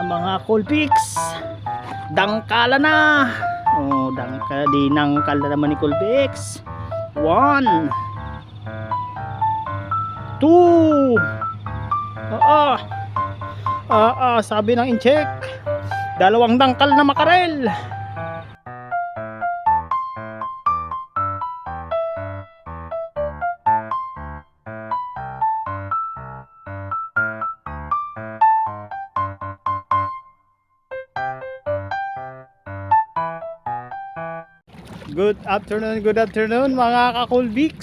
na mga Colpix. Dangkala na. Oh, dangkala di nangkala naman ni Colpix. One. Two. Oo. Ah, ah, sabi ng incheck. Dalawang dangkal na makarel. Good afternoon, good afternoon mga kakulbix.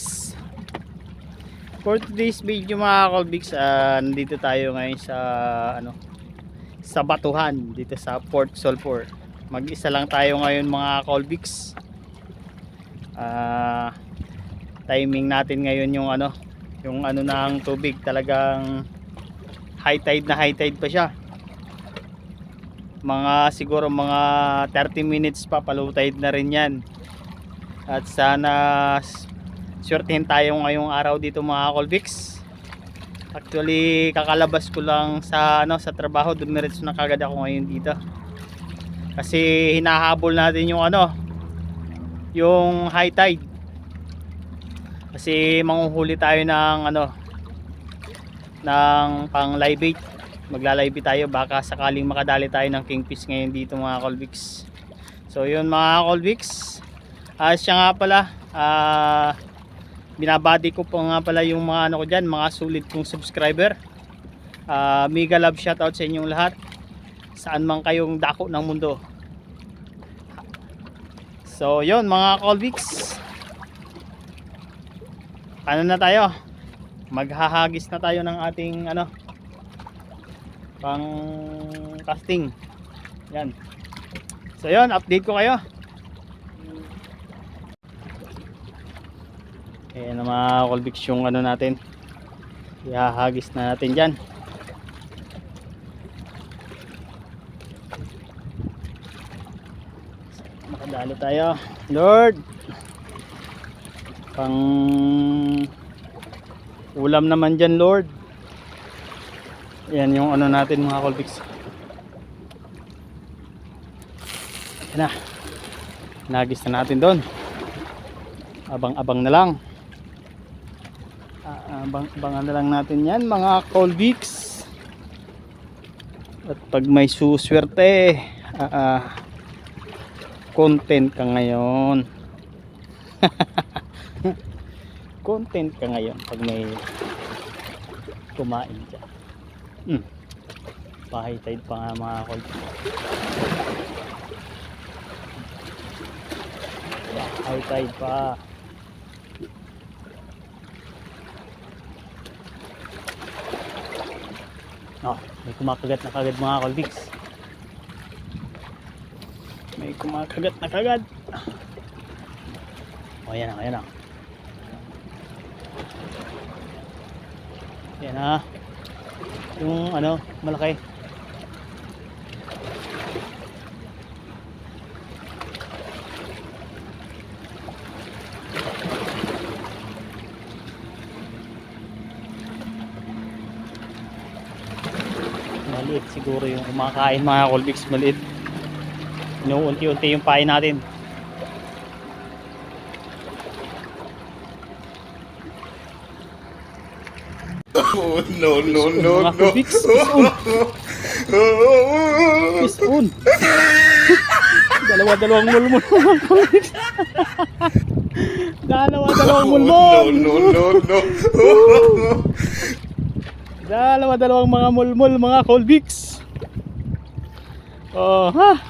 For today's video mga kakulbix, ah, nandito tayo ngayon sa ano sa Batuhan dito sa Port Sulphur. Mag-isa lang tayo ngayon mga kakulbix. Ah, timing natin ngayon yung ano, yung ano ng tubig talagang high tide na high tide pa siya. Mga siguro mga 30 minutes pa low na rin 'yan. At sana swertihin tayo ngayong araw dito mga Colvix. Actually, kakalabas ko lang sa ano sa trabaho, dumiretso na kagad ako ngayon dito. Kasi hinahabol natin yung ano, yung high tide. Kasi manguhuli tayo ng ano ng pang live bait. Magla-live tayo baka sakaling makadali tayo ng kingfish ngayon dito mga Colvix. So yun mga Colvix, Ah, siya nga pala, ah, binabati ko po nga pala yung mga ano ko dyan, mga sulit kong subscriber. Ah, mega love shoutout sa inyong lahat. Saan man kayong dako ng mundo. So, yon mga Colvix. Ano na tayo? Maghahagis na tayo ng ating ano pang casting. Yan. So, yon update ko kayo. Ayan na mga Colvix yung ano natin. Ihahagis na natin dyan. Makadalo tayo. Lord! Pang ulam naman dyan Lord. Ayan yung ano natin mga Colvix. Ayan na. Nagis na natin doon. Abang-abang na lang. Ah, abang abangan na lang natin yan mga Colvix at pag may suswerte ah, ah, content ka ngayon. Content ka ngayon pag may kumain ka. Hmm. pahay tide pa nga mga Colvix pahay tide pa Oh, may kumakagat na kagad mga Colvix. May kumakagat na kagad. Oh, ayan na, ayan na. Ayan na. Yung ano, malaki. Maliit siguro yung kumakain mga Colvix, maliit. Inuunti-unti yung pain natin. Oh, no, no, no, no. Fish on. Fish on. Dalawa-dalawang mulmul mga. Dalawa-dalawang mulmul. no, no, no, no. Dalawa-dalawang mga mulmul mga Colvix. Oh, ha.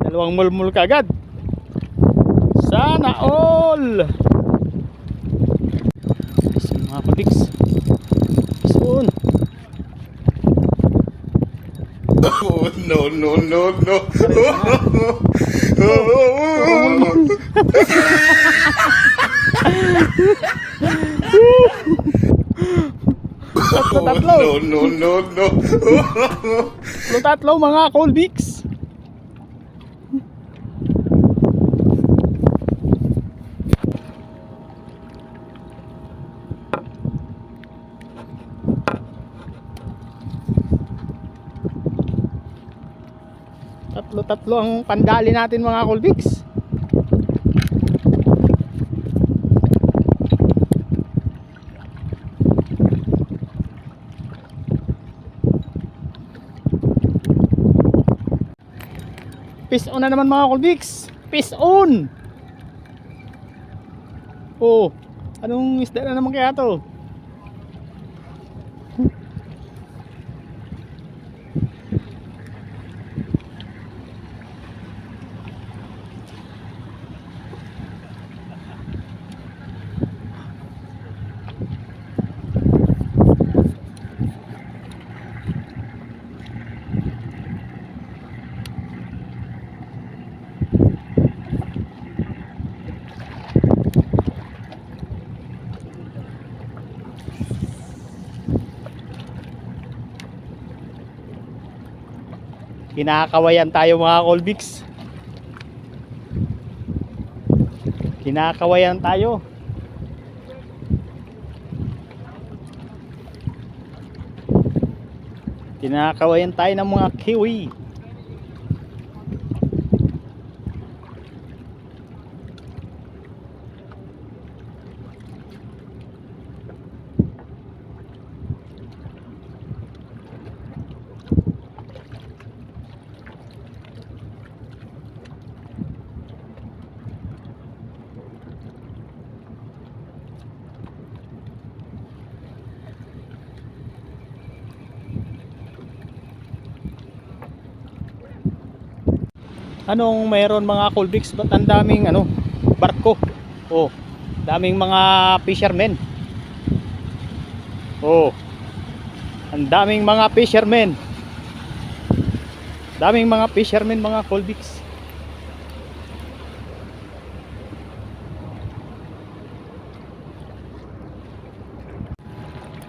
Dalawang mulmul kagad. Sana all. Yes, mga Colvix. Soon. Oh, no, no, no, no. Oh, tatlo. no, no, no, no. Tatlo, tatlo mga Colvix. Tatlo-tatlo ang pandali natin mga Colbix. Peace on na naman mga Colbix. Peace on! Oh, anong isda na naman kaya to? Kinakawayan tayo mga Colbix. Kinakawayan tayo. Kinakawayan tayo ng mga kiwi. Anong mayroon mga Colbix? Ba't ang daming ano, barko? Oh, daming mga fishermen. Oh. Ang daming mga fishermen. Daming mga fishermen mga Colbix.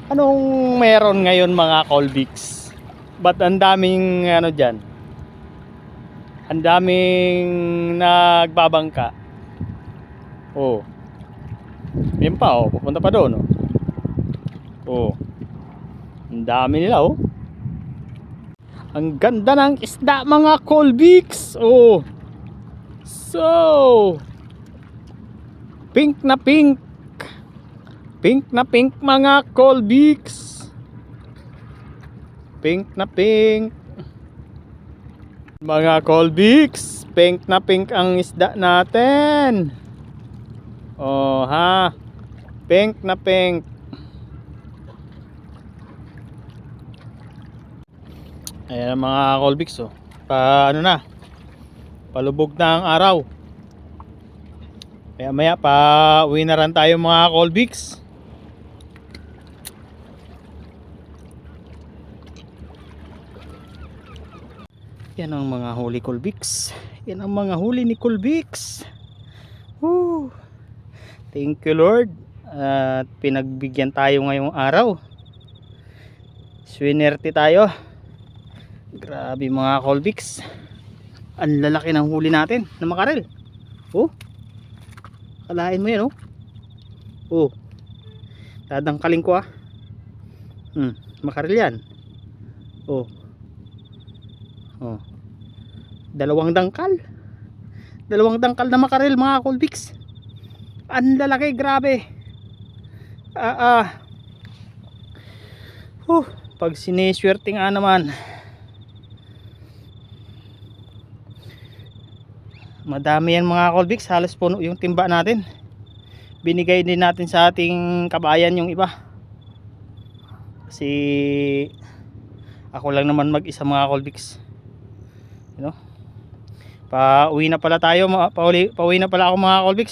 Anong meron ngayon mga Colbix? Ba't ang daming ano dyan? Ang daming nagbabangka. Oh. Yan pa oh, pupunta pa doon oh. Oh. Ang dami nila oh. Ang ganda ng isda mga Colbix. Oh. So. Pink na pink. Pink na pink mga Colbix. Pink na pink. Mga Colbix, pink na pink ang isda natin. Oh ha. Pink na pink. Ayan mga Colbix oh. Pa ano na? Palubog na ang araw. Kaya maya pa uwi na rin tayo mga Colbix. Yan ang mga huli Colbix. Yan ang mga huli ni Colbix. Woo! Thank you Lord. At pinagbigyan tayo ngayong araw. Swinerte tayo. Grabe mga Colbix. Ang lalaki ng huli natin na makarel. Oh. Kalahin mo yan oh. Oh. Dadangkalin ko ah. Hmm, makarel yan. Oh. Oh. Dalawang dangkal. Dalawang dangkal na makarel mga Colbix. Ang lalaki, grabe. Ah, ah. Huh, pag sineswerte nga naman. Madami yan mga Colbix, halos puno yung timba natin. Binigay din natin sa ating kabayan yung iba. Kasi ako lang naman mag-isa mga Colbix pa uwi na pala tayo mga- pa uwi, na pala ako mga Colbix.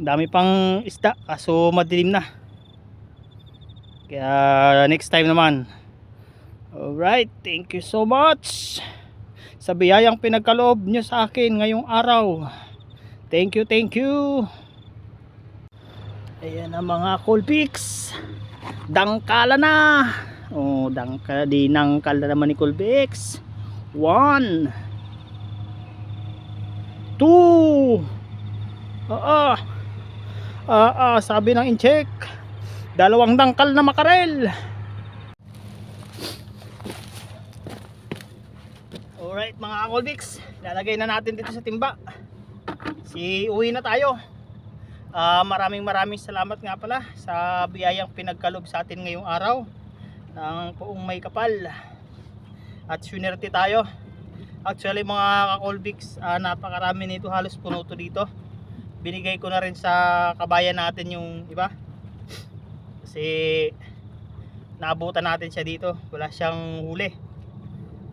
Dami pang isda kaso madilim na. Kaya next time naman. Alright thank you so much. Sa biyayang pinagkaloob nyo sa akin ngayong araw. Thank you thank you. Ayan ang mga Colbix. Dangkala na Oh, dangkal di nangkal na naman ni Colbex. One. Two. Ah, ah. Ah, sabi ng incheck. Dalawang dangkal na makarel. Alright mga Colbix, lalagay na natin dito sa timba. Si uwi na tayo. Ah, maraming maraming salamat nga pala sa biyayang pinagkalob sa atin ngayong araw ng puong may kapal. At sunerte tayo. Actually mga ka-Colbix, ah, napakarami nito halos puno to dito. Binigay ko na rin sa kabayan natin yung iba. Kasi naabutan natin siya dito. Wala siyang huli.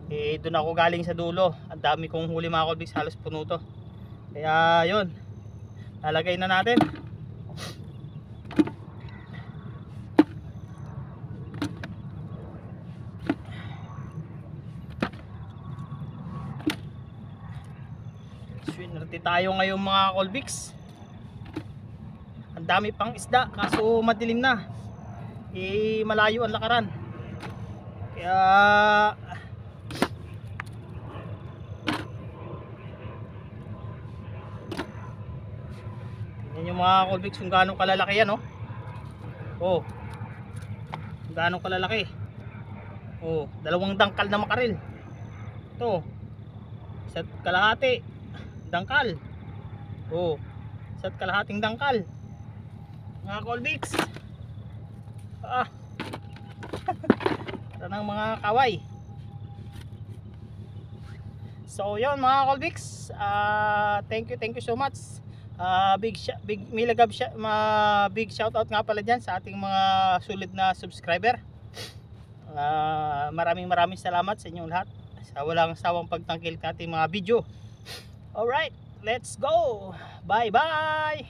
Eh doon ako galing sa dulo. Ang dami kong huli mga Colbix, halos puno to. Kaya yun. Lalagay na natin. Swinerte tayo ngayon mga Colbix. Ang dami pang isda kaso madilim na. Eh malayo ang lakaran. Kaya Tingnan yung mga Colbix kung gaano kalalaki yan oh. Oh. Kung gaano kalalaki. Oh, dalawang dangkal na makaril. Ito. Isa't kalahati. Dangkal. Oh. Isa't kalahating dangkal. Mga Colbix. Ah. Ito ng mga kaway. So, yun mga Colbix. Ah, thank you, thank you so much. Ah, big big milagab ma big shout out nga pala diyan sa ating mga sulit na subscriber. Ah, maraming maraming salamat sa inyong lahat sa walang sawang pagtangkil sa ating mga video. Alright, let's go. Bye bye.